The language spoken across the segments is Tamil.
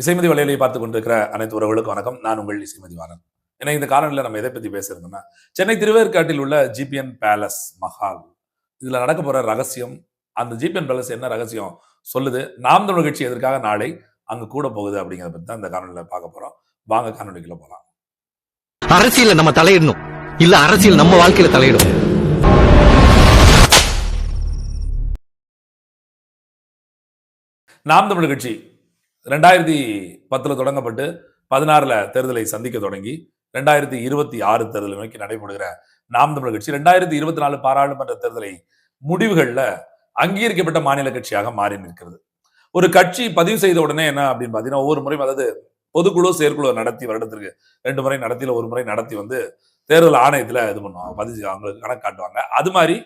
இசைமதி வலையிலே பார்த்து கொண்டிருக்கிற அனைத்து உறவுகளுக்கும் வணக்கம். நான் உங்கள் இசைமதி வாரன் ஏன்னா இந்த காணொலியில் நம்ம எதை பத்தி பேசுறதுன்னா சென்னை திருவேற்காட்டில் உள்ள ஜிபிஎன் பேலஸ் மஹால். இதுல நடக்க போற ரகசியம் அந்த ஜிபிஎன் பேலஸ் என்ன ரகசியம் சொல்லுது. நாம் தமிழ் கட்சி எதற்காக நாளை அங்க கூட போகுது அப்படிங்கிறத பத்தி தான் இந்த காணொலியில் பார்க்க போறோம். வாங்க காணொலிக்குள்ள போலாம். அரசியல நம்ம தலையிடணும். இல்ல அரசியல் நம்ம வாழ்க்கையில தலையிடும். நாம் தமிழ் கட்சி ரெண்டாயிரத்தி பத்துல தொடங்கப்பட்டு பதினாறுல தேர்தலை சந்திக்க தொடங்கி ரெண்டாயிரத்தி இருபத்தி ஆறு தேர்தலை நோக்கி நடைபெறுகிற நாம் தமிழர் கட்சி ரெண்டாயிரத்தி இருபத்தி நாலு பாராளுமன்ற தேர்தலை முடிவுகள்ல அங்கீகரிக்கப்பட்ட மாநில கட்சியாக மாறி நிற்கிறது. ஒரு கட்சி பதிவு செய்த உடனே என்ன அப்படின்னு பாத்தீங்கன்னா ஒவ்வொரு முறையும் அதாவது பொதுக்குழு செயற்குழு நடத்தி வருடத்திற்கு ரெண்டு முறை நடத்தியில் ஒரு முறை நடத்தி வந்து தேர்தல் ஆணையத்துல இது பண்ணுவாங்க. பதிவு அவங்களுக்கு கணக்கு காட்டுவாங்க. அது மாதிரி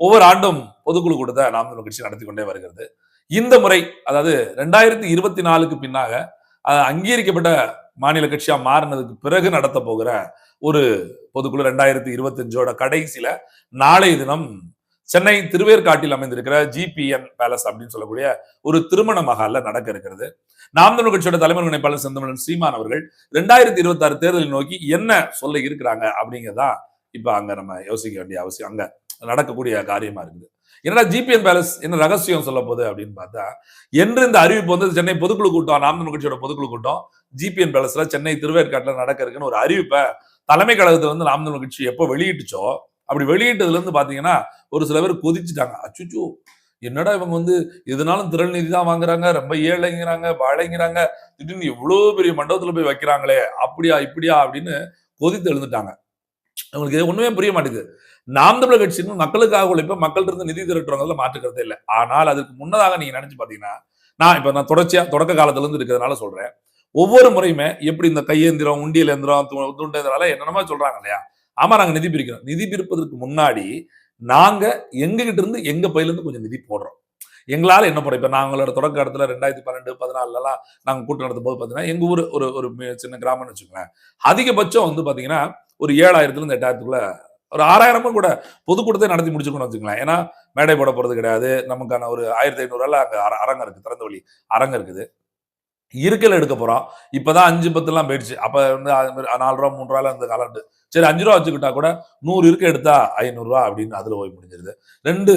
ஒவ்வொரு ஆண்டும் பொதுக்குழு கூட்டத்தை நாம் தமிழர் கட்சி நடத்தி கொண்டே வருகிறது. இந்த முறை அதாவது ரெண்டாயிரத்தி இருபத்தி நாலுக்கு பின்னாக அங்கீகரிக்கப்பட்ட மாநில கட்சியா மாறினதுக்கு பிறகு நடத்த போகிற ஒரு பொதுக்குழு ரெண்டாயிரத்தி இருபத்தஞ்சோட கடைசியில நாளைய தினம் சென்னை திருவேற்காட்டில் அமைந்திருக்கிற ஜிபிஎன் பேலஸ் அப்படின்னு சொல்லக்கூடிய ஒரு திருமண மகால நடக்க இருக்கிறது. நாம் தமிழ் கட்சியோட தலைமை நினைப்பாளர் செந்தமிழன் சீமான் அவர்கள் ரெண்டாயிரத்தி இருபத்தி ஆறு தேர்தலை நோக்கி என்ன சொல்ல இருக்கிறாங்க அப்படிங்கறதா இப்ப அங்க நம்ம யோசிக்க வேண்டிய அவசியம். அங்க நடக்கக்கூடிய காரியமா இருக்குது. என்னடா ஜிபிஎன் பேலஸ் என்ன ரகசியம் சொல்ல போகுது அப்படின்னு பார்த்தா என்று இந்த அறிவிப்பு வந்து சென்னை பொதுக்குழு கூட்டம் நாமதன் கட்சியோட பொதுக்குழு கூட்டம் ஜிபிஎன் பேலஸ்ல சென்னை திருவேற்காட்டில் நடக்க இருக்குன்னு ஒரு அறிவிப்பை தலைமை கழகத்துல வந்து நாமதன் கட்சி எப்போ வெளியிட்டுச்சோ அப்படி வெளியிட்டதுல இருந்து பாத்தீங்கன்னா ஒரு சில பேர் கொதிச்சுட்டாங்க. அச்சுச்சு என்னடா இவங்க வந்து எதுனாலும் திரள் நிதி தான் வாங்குறாங்க ரொம்ப ஏழைங்கிறாங்க வாழைங்கிறாங்க திடீர்னு இவ்வளவு பெரிய மண்டபத்துல போய் வைக்கிறாங்களே அப்படியா இப்படியா அப்படின்னு கொதித்து எழுந்துட்டாங்க அவங்களுக்கு இது ஒண்ணுமே புரிய மாட்டேங்குது. நாம் தமிழர் கட்சின்னு மக்களுக்காக உழைப்ப மக்கள்கிட்ட இருந்து நிதி திரட்டுறவங்கள மாற்றுக்கிறதே இல்லை. ஆனால் அதுக்கு முன்னதாக நீங்க நினைச்சு பாத்தீங்கன்னா நான் இப்போ நான் தொடர்ச்சியா தொடக்க காலத்துல இருந்து இருக்கிறதுனால சொல்றேன். ஒவ்வொரு முறையுமே எப்படி இந்த கையேந்திரம் உண்டியல் எந்திரம் து- துண்டேந்திரம் என்னென்னமோ சொல்றாங்க இல்லையா? ஆமா நாங்க நிதி பிரிக்கிறோம். நிதி பிரிப்பதற்கு முன்னாடி நாங்க எங்ககிட்ட இருந்து எங்க பையில இருந்து கொஞ்சம் நிதி போடுறோம். எங்களால என்ன போட இப்போ நாங்களோட தொடக்க இடத்துல ரெண்டாயிரத்தி பன்னெண்டு பதினாலுல எல்லாம் நாங்க கூட்டம் நடத்தும் போது பாத்தீங்கன்னா எங்க ஊர் ஒரு ஒரு சின்ன கிராமம்னு வச்சுக்கோங்களேன். அதிகபட்சம் வந்து பாத்தீங்கன்னா ஒரு ஏழாயிரத்துல இருந்து எட்டாயிரத்துக்குள்ள ஒரு ஆறாயிரமும் கூட பொதுக்கூட்டத்தை நடத்தி முடிச்சுக்கணும்னு வச்சுக்கலாம் ஏன்னா மேடை போட போறது கிடையாது. நமக்கான ஒரு ஆயிரத்தி ஐநூறுல அங்கே அர- அரங்கம் இருக்கு. திறந்த வழி அரங்கம் இருக்குது. இருக்கல எடுக்க போறோம். இப்பதான் அஞ்சு பத்துலாம் போயிடுச்சு. அப்ப வந்து அது மாதிரி நாலு ரூபா மூணு ரூபாயில இருந்த காலாண்டு சரி அஞ்சு ரூபா வச்சுக்கிட்டா கூட நூறு இருக்க எடுத்தா ஐநூறுரூவா அப்படின்னு அதுல போய் முடிஞ்சிருது. ரெண்டு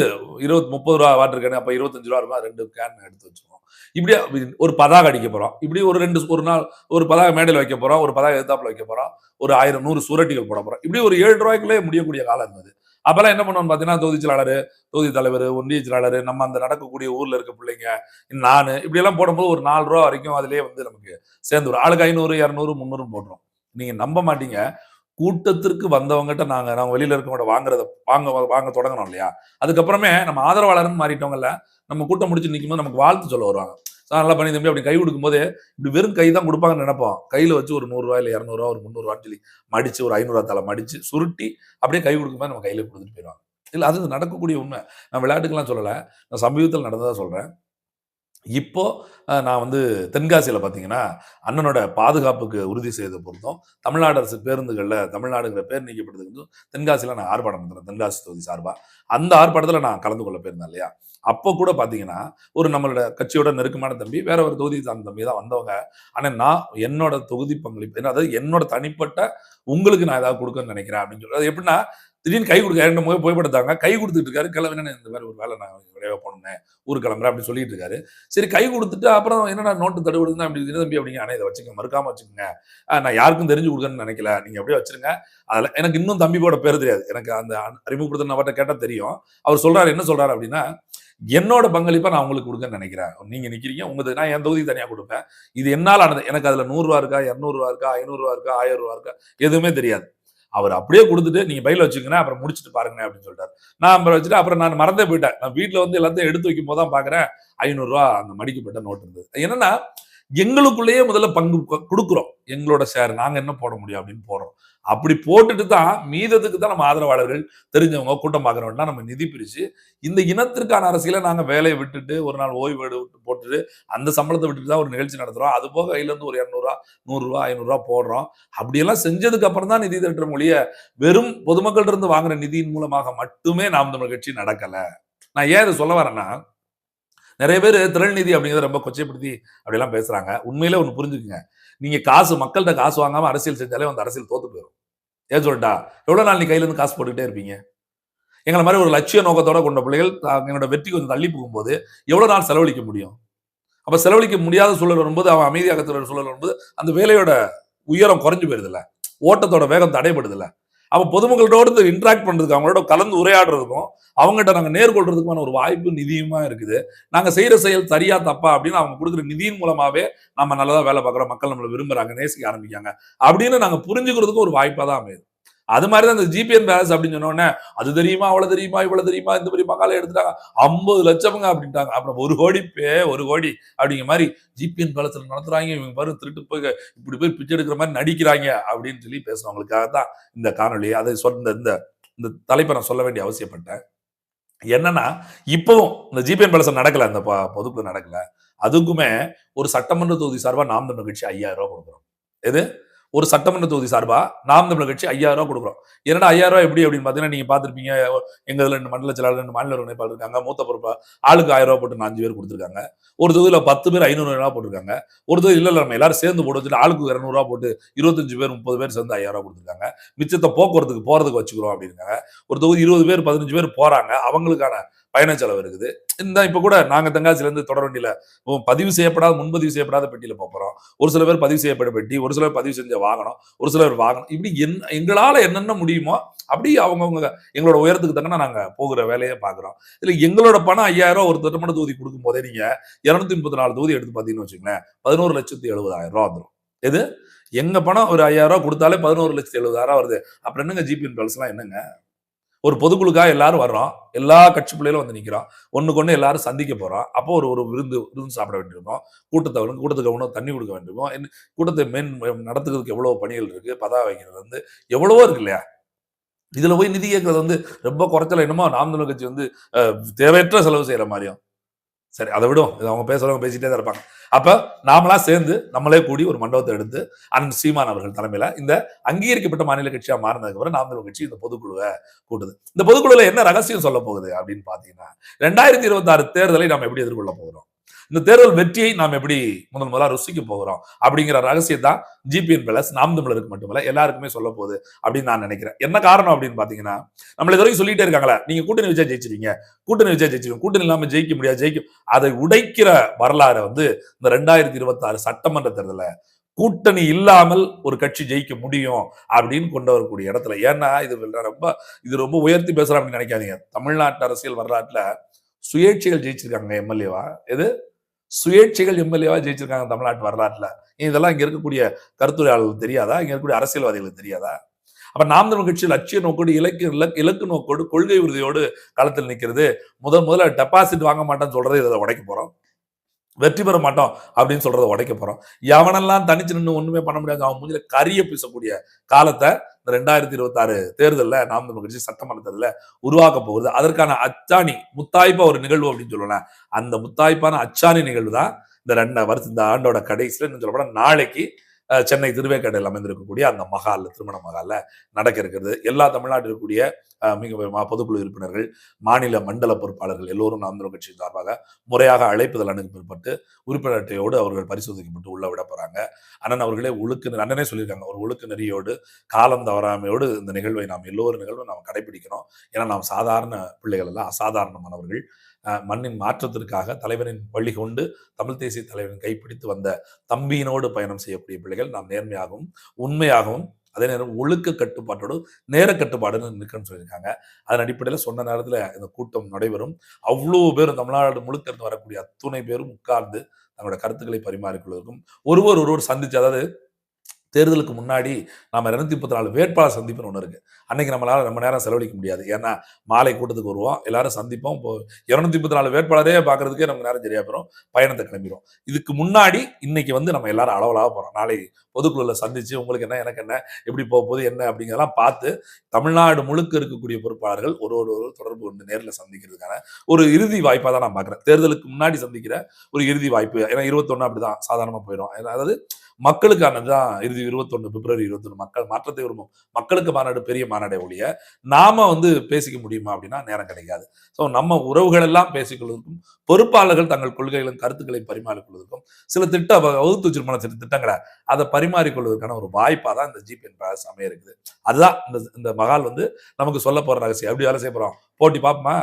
இருபத்தி முப்பது ரூபா வாட்டர் கேன் அப்போ இருபத்தஞ்சு ரூபா இருக்கும் ரெண்டு கேன் எடுத்து வச்சுக்கோம் இப்படியே ஒரு பதாக அடிக்க போறோம். இப்படி ஒரு ரெண்டு ஒரு நாள் ஒரு பதாக மேடையில் வைக்க போறோம் ஒரு பதாக எதிர்த்தாப்புல வைக்க போகிறோம் ஒரு ஆயிரம் நூறு சுரட்டிகள் போட போகிறோம் இப்படி ஒரு ஏழு ரூபாய்க்குள்ளே முடியக்கூடிய காலம் இருந்தது. அப்பெல்லாம் என்ன பண்ணுவோம் பார்த்தீங்கன்னா தொகுதி செயலாளர் தொகுதி தலைவர் ஒன்றிய செயலாளர் நம்ம அந்த நடக்கக்கூடிய ஊர்ல இருக்க பிள்ளைங்க நானு இப்படியெல்லாம் போடும்போது ஒரு நாலு ரூபா வரைக்கும் அதிலே வந்து நமக்கு சேர்ந்து வரும். ஆளுக்கு ஐநூறு இரநூறு முந்நூறு போடுறோம் நீங்க நம்ப மாட்டீங்க. கூட்டத்திற்கு வந்தவங்ககிட்ட நாங்கள் நாங்கள் வெளியில் இருக்கவங்க வாங்குறத வாங்க வாங்க தொடங்கணும் இல்லையா? அதுக்கப்புறமே நம்ம ஆதரவாளர்னு மாறிட்டவங்கல்ல நம்ம கூட்டம் முடிச்சு நிற்கும் போது நமக்கு வாழ்த்து சொல்ல வருவாங்க. சார் நல்லா பண்ணி தம்பி. அப்படி கை கொடுக்கும்போது இப்படி வெறும் கை தான் கொடுப்பாங்கன்னு நினைப்போம். கையில் வச்சு ஒரு நூறுரூவா இல்லை இரநூறுவா ஒரு முந்நூறுவான்னு சொல்லி மடிச்சு ஒரு ஐநூறுவா தலை மடிச்சு சுருட்டி அப்படியே கை கொடுக்கும்போது நம்ம கையில் கொடுத்துட்டு போயிடுவாங்க. இல்லை அது நடக்கக்கூடிய உண்மை. நான் விளையாட்டுக்கெல்லாம் சொல்லலை. நான் சமீபத்தில் நடந்ததாக சொல்கிறேன் இப்போ நான் வந்து தென்காசியில் பார்த்தீங்கன்னா அண்ணனோட பாதுகாப்புக்கு உறுதி செய்த பொருத்தம் தமிழ்நாடு அரசு பேருந்துகளில் தமிழ்நாடுங்கிற பேர் நீக்கப்பட்டதுக்கு வந்து நான் ஆர்ப்பாட்டம் பண்ணுறேன் தென்காசி தொகுதி சார்பா. அந்த ஆர்ப்பாட்டத்தில் நான் கலந்து கொள்ள போயிருந்தேன் இல்லையா? அப்போ கூட பார்த்தீங்கன்னா ஒரு நம்மளோட கட்சியோட நெருக்கமான தம்பி வேற ஒரு தொகுதி சார்ந்த தம்பி தான் வந்தவங்க. ஆனால் நான் என்னோட தொகுதி பங்களிப்பு அதாவது என்னோட தனிப்பட்ட உங்களுக்கு நான் ஏதாவது கொடுக்கணும்னு நினைக்கிறேன் அப்படின்னு சொல்லி அது எப்படின்னா திடீர்னு கை கொடுக்க ரெண்டு முகம் புகைப்படுத்தாங்க. கை கொடுத்துட்டு இருக்காரு. கிளம்பினேன் இந்த மாதிரி ஒரு வேலை நான் விரைவா போகணும்னு ஊர் கிளம்புறேன் அப்படி சொல்லிட்டு இருக்காரு. சரி கை கொடுத்துட்டு அப்புறம் என்னடா நோட்டு தடுவிடுதுன்னா அப்படி தம்பி அப்படிங்க ஆனால் இதை வச்சுக்க மறுக்காம வச்சுக்கோங்க. ஆஹ் நான் யாருக்கும் தெரிஞ்சு கொடுக்கணும்னு நினைக்கல. நீங்க அப்படியே வச்சிருங்க. அதுல எனக்கு இன்னும் தம்பி கூட பேர் தெரியாது. எனக்கு அந்த அறிமுகப்படுத்தின அவர்கிட்ட கேட்டால் தெரியும். அவர் சொல்றாரு என்ன சொல்றாரு அப்படின்னா என்னோட பங்களிப்பை நான் உங்களுக்கு கொடுக்கன்னு நினைக்கிறேன். நீங்க நிக்கிறீங்க. உங்க நான் என் தொகுதி தனியா கொடுப்பேன். இது என்னால் ஆனது எனக்கு அதுல நூறு ரூபா இருக்கா? இரநூறுவா ரூபா இருக்கா? ஐநூறுரூவா இருக்கா? ஆயிரம் ரூபா இருக்கா? எதுவுமே தெரியாது. அவர் அப்படியே கொடுத்துட்டு நீங்க பையில வச்சுக்கங்க அப்புறம் முடிச்சுட்டு பாருங்க அப்படின்னு சொல்லிட்டாரு. நான் அப்புறம் வச்சுட்டு அப்புறம் நான் மறந்தே போயிட்டேன். நான் வீட்டுல வந்து எல்லாத்தையும் எடுத்து வைக்கும் போது தான் பாக்குறேன் ஐநூறு ரூபா அந்த மடிக்கப்பட்ட நோட் இருந்தது. என்னன்னா எங்களுக்குள்ளேயே முதல்ல பங்கு கொ- கொடுக்குறோம். எங்களோட ஷேர் நாங்கள் என்ன போட முடியும் அப்படின்னு போடுறோம். அப்படி போட்டுட்டு தான் மீதத்துக்கு தான் நம்ம ஆதரவாளர்கள் தெரிஞ்சவங்க கூட்டம் பார்க்குறவங்க நம்ம நிதி பிரிச்சு இந்த இனத்திற்கான அரசியலை நாங்கள் வேலையை விட்டுட்டு ஒரு நாள் ஓய்வு விட்டு போட்டுட்டு அந்த சம்பளத்தை விட்டுட்டு தான் ஒரு நிகழ்ச்சி நடத்துகிறோம் அது போக கையிலேருந்து ஒரு இரநூறுவா நூறுரூவா ஐநூறுரூவா போடுறோம். அப்படியெல்லாம் செஞ்சதுக்கு அப்புறம் தான் நிதி திரட்டுற மொழிய வெறும் பொதுமக்கள்கிட்ட இருந்து வாங்குற நிதியின் மூலமாக மட்டுமே நாம் தமிழ் கட்சி நடக்கலை. நான் ஏன் இதை சொல்ல வரேன்னா நிறைய பேர் திறன்நிதி அப்படிங்கிறத ரொம்ப கொச்சைப்படுத்தி அப்படிலாம் பேசுறாங்க. உண்மையிலே ஒன்று புரிஞ்சுக்குங்க. நீங்க காசு மக்கள்கிட்ட காசு வாங்காம அரசியல் செஞ்சாலே அந்த அரசியல் தோத்து போயிடும் ஏன் சொல்லிட்டா எவ்வளோ நாள் நீ கையிலேருந்து காசு போட்டுக்கிட்டே இருப்பீங்க? எங்களை மாதிரி ஒரு லட்சிய நோக்கத்தோட கொண்ட பிள்ளைகள் என்னோட வெற்றி கொஞ்சம் தள்ளி போகும்போது எவ்வளோ நாள் செலவழிக்க முடியும்? அப்போ செலவழிக்க முடியாத சூழல் வரும்போது அவன் அமைதியாக சூழல் வரும்போது அந்த வேலையோட உயரம் குறைஞ்சு போயிருதுல்ல ஓட்டத்தோட வேகம் தடைபடுதுல்ல. அப்ப பொதுமக்களோட இன்ட்ராக்ட் பண்றதுக்கு அவங்களோட கலந்து உரையாடுறதுக்கும் அவங்ககிட்ட நாங்க நேர்கொள்றதுக்குமான ஒரு வாய்ப்பு நிதியுமா இருக்குது. நாங்க செய்யற செயல் சரியா தப்பா அப்படின்னு அவங்க கொடுக்குற நிதியின் மூலமாவே நம்ம நல்லதா வேலை பார்க்குறோம் மக்கள் நம்மளை விரும்புறாங்க நேசிக்க ஆரம்பிக்காங்க அப்படின்னு நாங்க புரிஞ்சுக்கிறதுக்கும் ஒரு வாய்ப்பா தான் அமையுது. அது மாதிரி தான் இந்த ஜிபிஎன் பேலன்ஸ் அப்படின்னு சொன்னோடனே அது தெரியுமா அவ்வளோ தெரியுமா இவ்வளோ தெரியுமா இந்த பெரிய மகாலை எடுத்துட்டாங்க. ஐம்பது லட்சம்ங்க அப்படின்ட்டாங்க. அப்புறம் ஒரு கோடி பே ஒரு கோடி அப்படிங்கிற மாதிரி ஜிபிஎன் பேலன்ஸ்ல நடத்துறாங்க. இவங்க பாரு திருட்டு போய் இப்படி போய் பிச்சை எடுக்கிற மாதிரி நடிக்கிறாங்க அப்படின்னு சொல்லி பேசுனவங்களுக்காக தான் இந்த காணொளி. அதை சொன்ன இந்த இந்த தலைப்பை நான் சொல்ல வேண்டிய அவசியப்பட்டேன். என்னன்னா இப்பவும் இந்த ஜிபிஎன் பேலன்ஸ் நடக்கல இந்த ப- பொதுக்குழு நடக்கல. அதுக்குமே ஒரு சட்டமன்ற தொகுதி சார்பா நாம் தமிழ் கட்சி ஐயாயிரம் ரூபாய் கொடுக்குறோம். எது? ஒரு சட்டமன்ற தொகுதி சார்பா நாம் தமிழர் கட்சி ஐயாயிரம் ரூபா கொடுக்குறோம். ஏன்னா ஐயாயிரம் ரூபா எப்படி அப்படின்னு பார்த்தீங்கன்னா நீங்க பார்த்துருப்பீங்க எங்கள் ரெண்டு மண்டல செயலாளர் ரெண்டு மாநில ஒருங்கிணைப்பாளர் இருக்காங்க. மூத்த பொறுப்பா ஆளுக்கு ஆயிரம் ரூபா போட்டு அஞ்சு பேர் கொடுத்துருக்காங்க. ஒரு தொகுதியில் பத்து பேர் ஐநூறு ரூபா போட்டிருக்காங்க. ஒரு தொகுதி இல்லை நம்ம எல்லாரும் சேர்ந்து போட்டு வச்சுட்டு ஆளுக்கு இரநூறுவா போட்டு இருபத்தஞ்சு பேர் முப்பது பேர் சேர்ந்து ஐயாயிரம் ரூபா கொடுத்துருக்காங்க. மிச்சத்தை போக்குவரத்துக்கு போறதுக்கு வச்சுக்கிறோம் அப்படின்னாங்க ஒரு தொகுதி இருபது பேர் பதினஞ்சு பேர் போறாங்க. அவங்களுக்கான பயண செலவு இருக்குது. இந்த இப்போ கூட நாங்கள் தங்காசிலேருந்து தொடர் வண்டியில் பதிவு செய்யப்படாத முன்பதிவு செய்யப்படாத பெட்டியில் போகிறோம் ஒரு சில பேர் பதிவு செய்யப்பட்ட பெட்டி ஒரு சில பேர் பதிவு செஞ்ச வாகனம் ஒரு சிலர் வாகனம். இப்படி என் எங்களால் என்னென்ன முடியுமோ அப்படி அவங்கவுங்க எங்களோட உயரத்துக்கு தக்கன நாங்கள் போகிற வேலையை பார்க்குறோம் இல்லை எங்களோட பணம் ஐயாயிரம் ஒரு திட்டமன்ற தொகுதி கொடுக்கும் போதே நீங்கள் இருநூத்தி முப்பத்தி நாலு தொகுதி எடுத்து பார்த்தீங்கன்னு வச்சுங்களேன் பதினோரு லட்சத்தி எழுபதாயிரம் ரூபா வந்துடும் எது? எங்க பணம் ஒரு ஐயாயிரம் ரூபா கொடுத்தாலே பதினோரு லட்சத்தி எழுபதாயிரம் வருது. அப்புறம் என்னங்க ஜிபிஎன் பேலன்ஸ் என்னங்க? ஒரு பொதுக்குழுக்காக எல்லாரும் வர்றோம் எல்லா கட்சி பிள்ளைகளும் வந்து நிற்கிறோம் ஒன்றுக்கு ஒன்று எல்லாரும் சந்திக்க போகிறோம் அப்போ ஒரு ஒரு விருந்து விருந்து சாப்பிட வேண்டியிருக்கும். கூட்டத்தை வந்து கூட்டத்துக்கு உணவு தண்ணி கொடுக்க வேண்டியிருக்கும். என்ன கூட்டத்தை மென் நடத்துக்கிறதுக்கு எவ்வளோ பணிகள் இருக்குது பதா வைக்கிறது வந்து எவ்வளவோ இருக்கு இல்லையா? இதில் போய் நிதி கேட்கறது வந்து ரொம்ப குறைச்சல என்னமோ நாம் தமிழ் கட்சி வந்து தேவையற்ற செலவு செய்கிற மாதிரியும். சரி அதை விடும் இது அவங்க பேசுறவங்க பேசிட்டே தான் இருப்பாங்க. அப்போ நாமளா சேர்ந்து நம்மளே கூடி ஒரு மண்டபத்தை எடுத்து அண்ணன் சீமான் அவர்கள் தலைமையில இந்த அங்கீகரிக்கப்பட்ட மாநில கட்சியாக மாறினதுக்கு அப்புறம் நாம் தமிழ் கட்சி இந்த பொதுக்குழுவை கூட்டுது. இந்த பொதுக்குழுவில் என்ன ரகசியம் சொல்ல போகுது அப்படின்னு பார்த்தீங்கன்னா ரெண்டாயிரத்தி இருபத்தாறு தேர்தலை நாம் எப்படி எதிர்கொள்ள போகிறோம்? இந்த தேர்தல் வெற்றியை நாம் எப்படி முதல் முதலாக ருசிக்க போகிறோம்? அப்படிங்கிற ரகசியம் தான் ஜிபிஎன் பிளஸ் நாம் தமிழருக்கு மட்டுமல்ல எல்லாருக்குமே சொல்ல போகுது அப்படின்னு நான் நினைக்கிறேன். என்ன காரணம் அப்படின்னு பாத்தீங்கன்னா நம்மள இது வரைக்கும் சொல்லிட்டே இருக்காங்களா நீங்க கூட்டணி வச்சா ஜெயிச்சிருவீங்க. கூட்டணி வச்சா ஜெயிச்சிருவீங்க. கூட்டணி இல்லாம ஜெயிக்க முடியாது ஜெயிக்கும் அதை உடைக்கிற வரலாறு வந்து இந்த ரெண்டாயிரத்தி இருபத்தி ஆறு சட்டமன்ற தேர்தலில் கூட்டணி இல்லாமல் ஒரு கட்சி ஜெயிக்க முடியும் அப்படின்னு கொண்டு வரக்கூடிய இடத்துல. ஏன்னா இது ரொம்ப இது ரொம்ப உயர்த்தி பேசுறேன் அப்படின்னு நினைக்காதீங்க. தமிழ்நாட்டு அரசியல் வரலாற்றுல சுயேட்சைகள் ஜெயிச்சிருக்காங்க எம்எல்ஏவா? எது? சுயேட்சைகள் எம்எல்ஏவா ஜெயிச்சிருக்காங்க தமிழ்நாட்டு வரலாற்றில். இதெல்லாம் இங்க இருக்கக்கூடிய கருத்துரையாளர்களுக்கு தெரியாதா? இங்க இருக்கக்கூடிய அரசியல்வாதிகளுக்கு தெரியாதா? அப்ப நாம் தமிழ் கட்சி லட்சிய நோக்கோடு இலக்கு இலக்கு இலக்கு நோக்கோடு கொள்கை உறுதியோடு களத்தில் நிக்கிறது. முதல் முதல்ல டெபாசிட் வாங்க மாட்டேன்னு சொல்றதை இதை உடைக்க போறோம். வெற்றி பெற மாட்டோம் அப்படின்னு சொல்றதை உடைக்க போறோம். எவனெல்லாம் தனிச்சு நின்று ஒண்ணுமே பண்ண முடியாது அவன் மூஞ்சில கரிய பேசக்கூடிய காலத்தை இந்த ரெண்டாயிரத்தி இருபத்தாறு தேர்தலில் நாம் தமிழ் கட்சி சட்டமன்ற தேர்தலில் உருவாக்க போகுது. அதற்கான அச்சாணி முத்தாய்ப்பா ஒரு நிகழ்வு அப்படின்னு சொல்லலாம் அந்த முத்தாய்ப்பான அச்சாணி நிகழ்வு தான் இந்த ரெண்டு வருஷம் இந்த ஆண்டோட கடைசியில் இன்னும் சொல்லப்போனா நாளைக்கு சென்னை திருவேக்கடையில் அமைந்திருக்கக்கூடிய அந்த மகாலில் திருமண மகாலில் நடக்க இருக்கிறது எல்லா தமிழ்நாட்டில் இருக்கக்கூடிய மிக பொதுக்குழு உறுப்பினர்கள் மாநில மண்டல பொறுப்பாளர்கள் எல்லோரும் நாம் கட்சி கட்சியின் சார்பாக முறையாக அழைப்புதல் அனுப்பப்பட்டு உறுப்பினர் அட்டையோடு அவர்கள் பரிசோதிக்கப்பட்டு உள்ள விட போகிறாங்க அண்ணன் அவர்களே ஒழுக்கு அண்ணனே சொல்லியிருக்காங்க ஒரு ஒழுக்கு நெறியோடு காலம் தவறாமையோடு இந்த நிகழ்வை நாம் எல்லோரும் நிகழ்வும் நாம் கடைபிடிக்கணும் ஏன்னா நாம் சாதாரண பிள்ளைகள் எல்லாம் அசாதாரணமானவர்கள். மண்ணின் மாற்றத்திற்காக தலைவரின் வழி கொண்டு தமிழ் தேசிய தலைவரின் கைப்பிடித்து வந்த தம்பியினோடு பயணம் செய்யக்கூடிய பிள்ளைகள் நாம் நேர்மையாகவும் உண்மையாகவும் அதே நேரம் ஒழுக்க கட்டுப்பாட்டோடு நேர கட்டுப்பாடுன்னு நிற்கணும்னு சொல்லியிருக்காங்க. அதன் அடிப்படையில் சொன்ன நேரத்தில் இந்த கூட்டம் நடைபெறும். அவ்வளோ பேரும் தமிழ்நாடு முழுக்க இருந்து வரக்கூடிய அத்துணை பேரும் உட்கார்ந்து தங்களோட கருத்துக்களை பரிமாறிக்கொள்வதற்கும் ஒருவர் ஒருவர் சந்திச்சு அதாவது தேர்தலுக்கு முன்னாடி நம்ம இரநூத்தி முப்பத்தி நாலு வேட்பாளர் சந்திப்புன்னு ஒன்று இருக்குது அன்றைக்கி நம்மளால் ரொம்ப நேரம் செலவழிக்க முடியாது. ஏன்னா மாலை கூட்டத்துக்கு வருவோம். எல்லாரும் சந்திப்போம். இப்போ இருநூத்தி முப்பத்தி நாலு வேட்பாளரே பார்க்குறதுக்கே நமக்கு நேரம் சரியாக போகிறோம் பயணத்தை கிளம்பிடும் இதுக்கு முன்னாடி இன்னைக்கு வந்து நம்ம எல்லாரும் அளவலாக போகிறோம் நாளை பொதுக்குழுல சந்திச்சு உங்களுக்கு என்ன எனக்கு என்ன எப்படி போக போகுது என்ன அப்படிங்கிறதெல்லாம் பார்த்து தமிழ்நாடு முழுக்க இருக்கக்கூடிய பொறுப்பாளர்கள் ஒரு ஒரு ஒரு தொடர்பு கொண்டு நேரில் சந்திக்கிறதுக்கான ஒரு இறுதி வாய்ப்பாக தான் நான் பார்க்குறேன் தேர்தலுக்கு முன்னாடி சந்திக்கிற ஒரு இறுதி வாய்ப்பு. ஏன்னா இருபத்தொன்னு அப்படிதான் சாதாரணமாக போயிடும். அதாவது மக்களுக்கானதுதான் இறுதி இருபத்தொன்னு பிப்ரவரி இருபத்தொன்னு மக்கள் மாற்றத்தை விரும்பும். மக்களுக்கு மாநாடு பெரிய மாநாடே ஒழிய நாம வந்து பேசிக்க முடியுமா அப்படின்னா நேரம் கிடைக்காது. ஸோ நம்ம உறவுகள் எல்லாம் பேசிக்கொள்வதற்கும் பொறுப்பாளர்கள் தங்கள் கொள்கைகளும் கருத்துக்களை பரிமாறிக்கொள்வதற்கும் சில திட்ட வகுத்து வச்சிருப்பாங்க சில திட்டங்களை அதை பரிமாறிக்கொள்வதற்கான ஒரு வாய்ப்பா தான் இந்த ஜிபிஎன் பேலஸ் அமைய இருக்குது. அதுதான் இந்த இந்த மகால் வந்து நமக்கு சொல்ல போற ரகசியம். எப்படி வேலை செய்ய போறோம்? போட்டி பார்ப்போமா?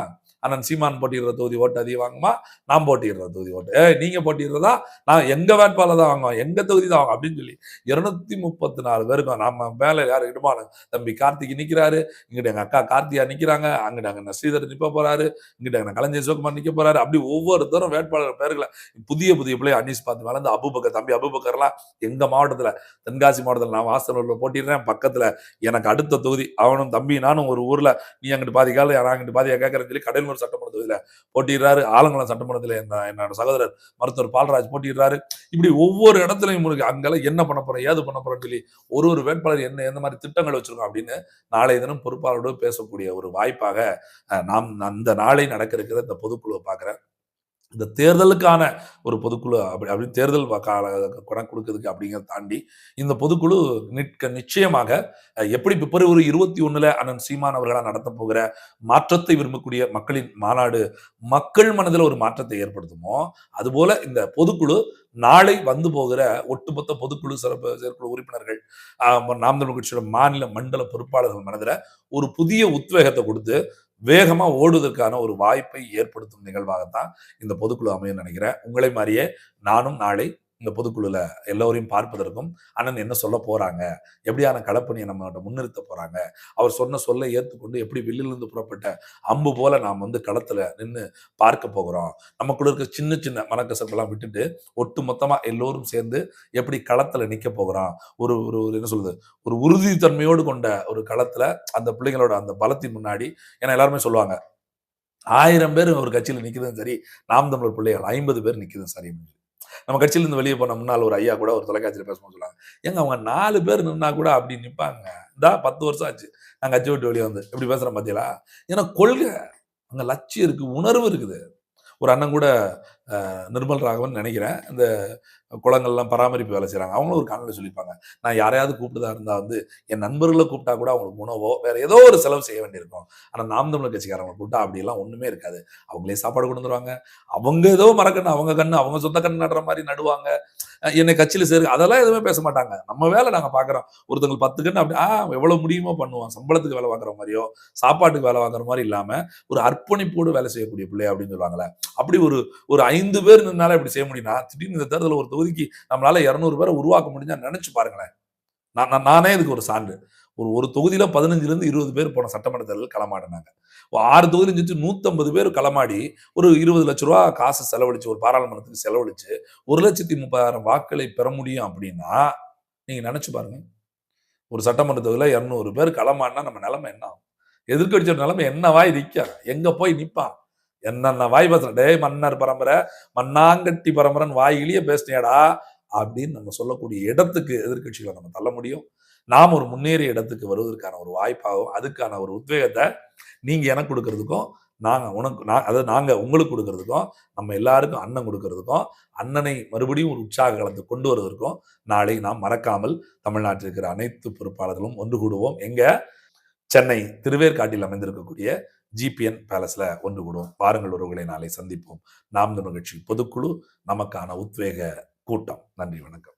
அண்ணன் சீமான் போட்டிடுற தொகுதி ஓட்டு அதிகம் வாங்குமா? நான் போட்டிடுற தொகுதி ஓட்டு. ஏ நீங்க போட்டிடுறதா நான் எங்க வேட்பாளர் தான் வாங்குவோம் எங்கள் தொகுதி தான் வாங்குவோம் அப்படின்னு சொல்லி இருநூத்தி முப்பத்தி நாலு பேருக்கும் நம்ம மேலே யார் இடுமான? தம்பி கார்த்திக் நிற்கிறாரு இங்கிட்ட எங்க அக்கா கார்த்தியா நிற்கிறாங்க அங்கிட்ட அங்கே ஸ்ரீதர் நிற்ப போறாரு. இங்கிட்ட எங்கள் கலைஞர் சிவகுமார் நிற்க போறாரு. அப்படி ஒவ்வொருத்தரும் வேட்பாளர் பேர்களை புதிய புதிய பிள்ளை அன்னீஸ் பார்த்து வளர்ந்து அபுபக்கர் தம்பி அபுபக்கர்லாம் எங்கள் மாவட்டத்தில்? தென்காசி மாவட்டத்தில் நான் வாசனூரில் போட்டிடுறேன். பக்கத்துல எனக்கு அடுத்த தொகுதி அவனும் தம்பி நானும் ஒரு ஊரில். நீ அங்கிட்டு பாதி கால நான் அங்கிட்டு பாதியாக கேட்குறேன்னு சொல்லி கடலூர் சட்டமன்ற தொகுதியில போட்டிடுறாரு ஆலங்குளம் சட்டமன்றத்துல என்ன என்னோட சகோதரர் மருத்துவர் பால்ராஜ் போட்டிடுறாரு இப்படி ஒவ்வொரு இடத்துலையும் உங்களுக்கு அங்கெல்லாம் என்ன பண்ண போறோம் ஏது பண்ண போறோம்னு சொல்லி ஒரு ஒரு வேட்பாளர் என்ன எந்த மாதிரி திட்டங்கள் வச்சிருக்கோம் அப்படின்னு நாளைய தினம் பொறுப்பாளரோடு பேசக்கூடிய ஒரு வாய்ப்பாக நாம் அந்த நாளை நடக்க இருக்கிற இந்த பொதுக்குழுவை பாக்குறேன் இந்த தேர்தலுக்கான ஒரு பொதுக்குழு அப்படி அப்படி தேர்தல் கால கணக்கு கொடுக்கறதுக்கு அப்படிங்கிறத தாண்டி இந்த பொதுக்குழு நிற்க நிச்சயமாக எப்படி பிப்ரவரி இருபத்தி ஒண்ணுல அண்ணன் சீமான் அவர்களால் நடத்த போகிற மாற்றத்தை விரும்பக்கூடிய மக்களின் மாநாடு மக்கள் மனதில் ஒரு மாற்றத்தை ஏற்படுத்துமோ அதுபோல இந்த பொதுக்குழு நாளை வந்து போகிற ஒட்டுமொத்த பொதுக்குழு சிறப்பு செயற்குழு உறுப்பினர்கள் நாம் தமிழ் கட்சியோட மாநில மண்டல பொறுப்பாளர்கள் மனதில் ஒரு புதிய உத்வேகத்தை கொடுத்து வேகமாக ஓடுவதற்கான ஒரு வாய்ப்பை ஏற்படுத்தும் நிகழ்வாகத்தான் இந்த பொதுக்குழு அமையும் நினைக்கிறேன். உங்களை மாதிரியே நானும் நாளை இந்த பொதுக்குழுல எல்லோரையும் பார்ப்பதற்கும் அண்ணன் என்ன சொல்ல போறாங்க? எப்படியான களப்பணியை நம்மகிட்ட முன்னிறுத்த போறாங்க? அவர் சொன்ன சொல்ல ஏற்றுக்கொண்டு எப்படி வெளியிலிருந்து புறப்பட்ட அம்பு போல நாம் வந்து களத்துல நின்று பார்க்க போகிறோம்? நமக்குள்ள இருக்க சின்ன சின்ன மனக்கசப்பெல்லாம் விட்டுட்டு ஒட்டு மொத்தமா எல்லோரும் சேர்ந்து எப்படி களத்துல நிக்க போகிறோம்? ஒரு ஒரு ஒரு என்ன சொல்றது? ஒரு உறுதித்தன்மையோடு கொண்ட ஒரு களத்துல அந்த பிள்ளைங்களோட அந்த பலத்தின் முன்னாடி ஏன்னா எல்லாருமே சொல்லுவாங்க ஆயிரம் பேர் ஒரு கட்சியில் நிற்கிறதும் சரி நாம் தமிழர் பிள்ளைகள் ஐம்பது பேர் நிற்கிறதும் சரி அப்படின்னு. நம்ம கட்சியில இருந்து வெளியே போன முன்னால் ஒரு ஐயா கூட ஒரு தொலைக்காட்சியில் பேசும்போது சொல்லுவாங்க ஏங்க அவங்க நாலு பேர் நின்னா கூட அப்படி நிப்பாங்க. இந்தா பத்து வருஷம் ஆச்சு. நாங்கள் கட்சி விட்டு வெளியே வந்து எப்படி பேசுகிறோம் பார்த்தீங்களா ஏன்னா கொள்கை அங்க லட்சியம் இருக்கு உணர்வு இருக்குது. ஒரு அண்ணன் கூட நிர்மல் ராகவன் நினைக்கிறேன். இந்த குளங்கள்லாம் பராமரிப்பு வேலை செய்கிறாங்க அவங்களும் ஒரு காணொலி சொல்லியிருப்பாங்க. நான் யாரையாவது கூப்பிட்டதா இருந்தா வந்து என் நண்பர்களை கூப்பிட்டா கூட அவங்களுக்கு உணவோ வேற ஏதோ ஒரு செலவு செய்ய வேண்டியிருக்கும். ஆனா நாம் தமிழ் கட்சிக்காரங்களை கூப்பிட்டா அப்படியெல்லாம் ஒண்ணுமே இருக்காது. அவங்களே சாப்பாடு கொண்டு வந்துருவாங்க. அவங்க ஏதோ மரக்கண்ணு அவங்க கண்ணு அவங்க சொந்த கண்ணு நடுற மாதிரி நடுவாங்க. என்னை கட்சியில சேரு அதெல்லாம் எதுவுமே பேச மாட்டாங்க. நம்ம வேலை நாங்க பாக்குறோம். ஒருத்தவங்க பத்து கண்ணு அப்படி ஆ எவ்வளவு முடியுமோ பண்ணுவோம். சம்பளத்துக்கு வேலை வாங்குற மாதிரியோ சாப்பாட்டுக்கு வேலை வாங்குற மாதிரி இல்லாம ஒரு அர்ப்பணிப்போடு வேலை செய்யக்கூடிய பிள்ளை அப்படின்னு சொல்லுவாங்களே அப்படி ஒரு ஒரு ஐந்து பேர் நின்னால இப்படி செய்ய முடியும்னா திடீர்னு இந்த தேர்தலில் ஒரு தொகுதிக்கு நம்மளால இரநூறு பேரை உருவாக்க முடிஞ்சா நினைச்சு பாருங்களேன். நான் நான் நானே இதுக்கு ஒரு சான்று. ஒரு ஒரு தொகுதியில பதினஞ்சுல இருந்து இருபது பேர் போன சட்டமன்ற தேர்தல் களமாடினாங்க. ஆறு தொகுதியிலும் சேர்த்து நூத்தம்பது பேர் களமாடி ஒரு இருபது லட்ச ரூபா காசு செலவழிச்சு ஒரு பாராளுமன்றத்துக்கு செலவழிச்சு ஒரு லட்சத்தி முப்பதாயிரம் வாக்களை பெற முடியும் அப்படின்னா நீங்க நினைச்சு பாருங்க. ஒரு சட்டமன்ற தொகுதியில இரநூறு பேர் களமாடினா நம்ம நிலைமை என்ன ஆகும்? எதிர்க்கட்சியோட நிலைமை என்னவா வாய் நிற்க எங்க போய் நிற்பான் என்னென்ன வாய் பேசுற டே மன்னர் பரம்பரை மண்ணாங்கட்டி பரம்பரைன்னு வாயிலேயே பேசினேடா அப்படின்னு நம்ம சொல்லக்கூடிய இடத்துக்கு எதிர்க்கட்சிகளை நம்ம தள்ள முடியும். நாம் ஒரு முன்னேறிய இடத்துக்கு வருவதற்கான ஒரு வாய்ப்பாகும் அதுக்கான ஒரு உத்வேகத்தை நீங்கள் எனக்கு கொடுக்கறதுக்கும் நாங்கள் உனக்கு நான் அதாவது நாங்கள் உங்களுக்கு கொடுக்கறதுக்கும் நம்ம எல்லாருக்கும் அண்ணன் கொடுக்கறதுக்கும் அண்ணனை மறுபடியும் ஒரு உற்சாக கலந்து கொண்டு வருவதற்கும் நாளை நாம் மறக்காமல் தமிழ்நாட்டில் இருக்கிற அனைத்து பொறுப்பாளர்களும் ஒன்று கூடுவோம். எங்கே? சென்னை திருவேற்காட்டில் அமைந்திருக்கக்கூடிய ஜிபிஎன் பேலஸில் ஒன்று கூடுவோம் வாருங்கள் உறவுகளை நாளை சந்திப்போம். நாம் நிகழ்ச்சி பொதுக்குழு நமக்கான உத்வேக கூட்டம். நன்றி வணக்கம்.